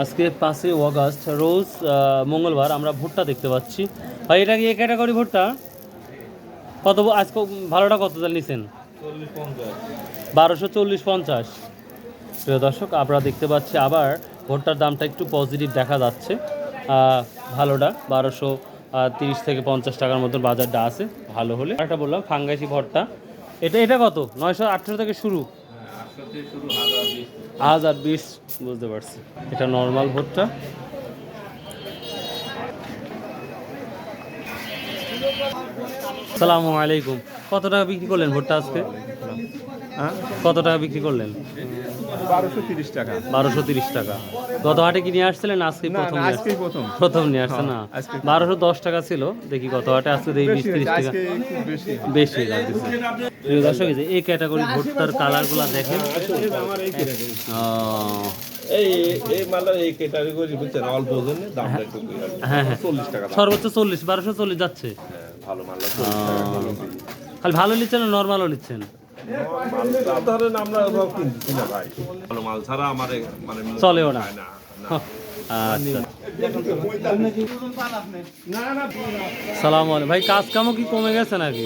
আজকে পাঁচই অগাস্ট রোজ মঙ্গলবার আমরা ভুট্টা দেখতে পাচ্ছি। ভাই এটা কি এ ক্যাটাগরি ভুট্টা? কত আজকে ভালোটা কত দাম নিছেন? বারোশো চল্লিশ পঞ্চাশ। প্রিয় দর্শক আমরা দেখতে পাচ্ছি আবার ভুট্টার দামটা একটু পজিটিভ দেখা যাচ্ছে। ভালোটা বারোশো তিরিশ থেকে পঞ্চাশ টাকার মতন বাজারটা আছে ভালো হলে। একটা বললাম ফাঙ্গাসি ভর্তা এটা এটা কত? নয়শো আঠেরো থেকে শুরু। হাজার বিশ বুঝতে পারছি। এটা নর্মাল ভোটটা। সালামু আলাইকুম। কত টাকা বিক্রি করলেন ভোটটা আজকে? হ্যাঁ? কত টাকা বিক্রি করলেন? টাকা। বারোশো তিরিশ টাকা। গত হাটে কি নিয়ে আসছিলেন? আজকে না প্রথম নিয়ে প্রথম। প্রথম নিয়ে আসছে না? হ্যাঁ, বারোশো দশ টাকা ছিল। দেখি গত হাটে আজকে দেখি বিশ তিরিশ টাকা। বেশি। বেশি প্রিয় দর্শক এই ক্যাটাগরি ভুট্টার কালারগুলো দেখেন। আমার এই আহ, এই এই মালটা এই ক্যাটাগরি বুঝছেন অল্প জন্য দামটা একটু কম। হ্যাঁ হ্যাঁ। সর্বোচ্চ চল্লিশ বারোশো চল্লিশ যাচ্ছে। ভালো মাল খালি ভালো নিচ্ছেন নর্মালও নিচ্ছেন? ভাই চলেও না ভাই কাজ কি কমে গেছে নাকি।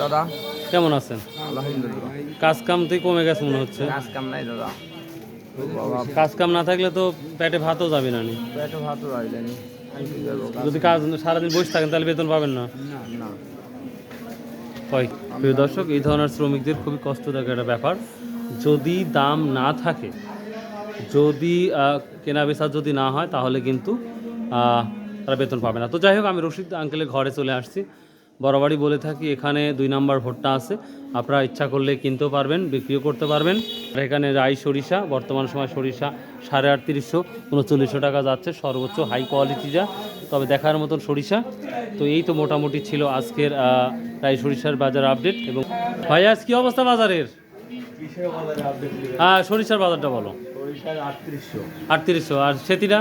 দাদা কেমন আছেন কাজ কাম তো কমে গেছে মনে হচ্ছে কাজ কাম না থাকলে তো পেটে ভাতও যাবে না যদি কাজ সারাদিন বসে থাকেন তাহলে বেতন পাবেন না প্রিয় দর্শক, এই ধরনের শ্রমিকদের খুবই কষ্টদায়ক একটা ব্যাপার। যদি দাম না থাকে, যদি কেনা বেচা যদি না হয়, তাহলে কিন্তু তারা বেতন পাবে না। তো যাই হোক, আমি রশিদ আঙ্কেলের ঘরে চলে আসছি। বরাবরই বলে থাকি, এখানে দুই নাম্বার ভোটটা আছে। আপনারা ইচ্ছা করলে কিনতেও পারবেন, বিক্রিও করতে পারবেন। আর এখানে রাই সরিষা, বর্তমান সময় সরিষা সাড়ে আটত্রিশশো, উনচল্লিশশো টাকা যাচ্ছে, সর্বোচ্চ হাই কোয়ালিটি যা। তবে দেখার মতন সরিষা। তো এই তো মোটামুটি ছিল আজকের রাই সরিষার বাজার আপডেট এবং ভাই আজ কি অবস্থা বাজারের? হ্যাঁ সরিষার বাজারটা বলো। আটত্রিশশো। আর সেতিটা?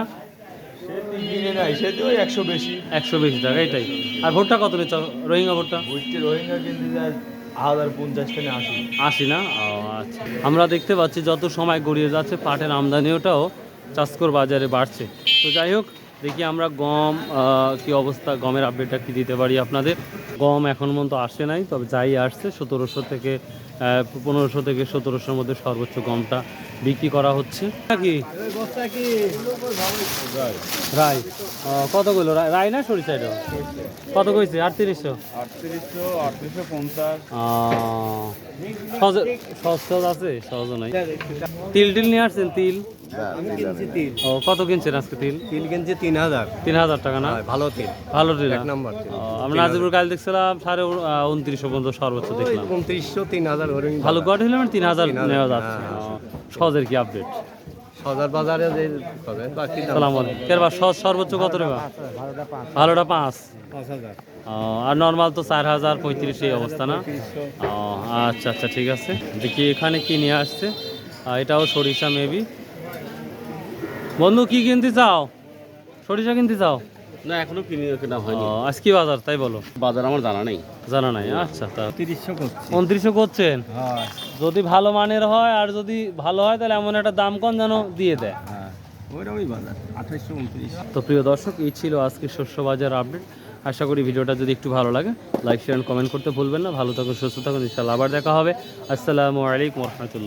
একশো বেশি। একশো বেশি টাকা এটাই। আর ভোটটা কত নিচ্ছ? রোহিঙ্গা ভোটটা? রোহিঙ্গা কিন্তু আশি। না? আচ্ছা। আমরা দেখতে পাচ্ছি যত সময় গড়িয়ে যাচ্ছে পাটের আমদানিওটাও চাষকর বাজারে বাড়ছে। তো যাই হোক দেখি আমরা গম কি অবস্থা? গমের আপডেটটা কি দিতে পারি আপনাদের? গম এখন পর্যন্ত আসে নাই, তবে যাই আসছে, সতেরোশো থেকে পনেরোশো থেকে সতেরোশোর মধ্যে সর্বোচ্চ গমটা বিক্রি করা হচ্ছে। নাকি? রায়। কত কইলো? রায় না সরিষা এটা কত কইছে? আটত্রিশশো? সহজ আছে? সহজ নাই। তিল টিল নিয়ে আসছেন? তিল? ও কত কিনছেন আজকে তিল তিল কিনছে তিন হাজার। তিন হাজার টাকা না? ভালো তিল ভালো টিল না? নম্বর ও, আমরা নাজিপুর কাল দেখছিলাম সাড়ে উনত্রিশশো পর্যন্ত সর্বোচ্চ দেখলাম। উনত্রিশশো তিন হাজার ভালো কোয়ালিটি হলে মানে তিন হাজার নেওয়া যাচ্ছে। হ্যাঁ, সহজের কি আপডেট সজার বাজারে যে বাকি সালাম আলাইকুম। কেরবার সর্বোচ্চ কত টাকা ভালোটা পাঁচ। আর নর্মাল তো চার হাজার পঁয়ত্রিশ এই অবস্থা না? ও, আচ্ছা আচ্ছা ঠিক আছে। দেখি এখানে কি নিয়ে আসছে। এটাও সরিষা মেবি বন্ধু কি কিনতে চাও? সরিষা কিনতে চাও? না এখনও কিনে কেনা ও, আজ কি বাজার তাই বলো। বাজার আমার জানা নেই। জানা নাই? আচ্ছা তা তিরিশশো করছে। উনত্রিশশো করছেন? হ্যাঁ। যদি ভালো মানের হয় আর যদি ভালো হয় তাহলে এমন একটা দাম কম যেন দিয়ে দেয়। হ্যাঁ তো প্রিয় দর্শক এই ছিল আজকে শস্য বাজার আপডেট। আশা করি ভিডিওটা যদি একটু ভালো লাগে লাইক শেয়ার কমেন্ট করতে ভুলবেন না। ভালো থাকুন সুস্থ থাকুন ইনশাল্লাহ আবার দেখা হবে। আসসালামু আলাইকুম রহমতুল্লাহ।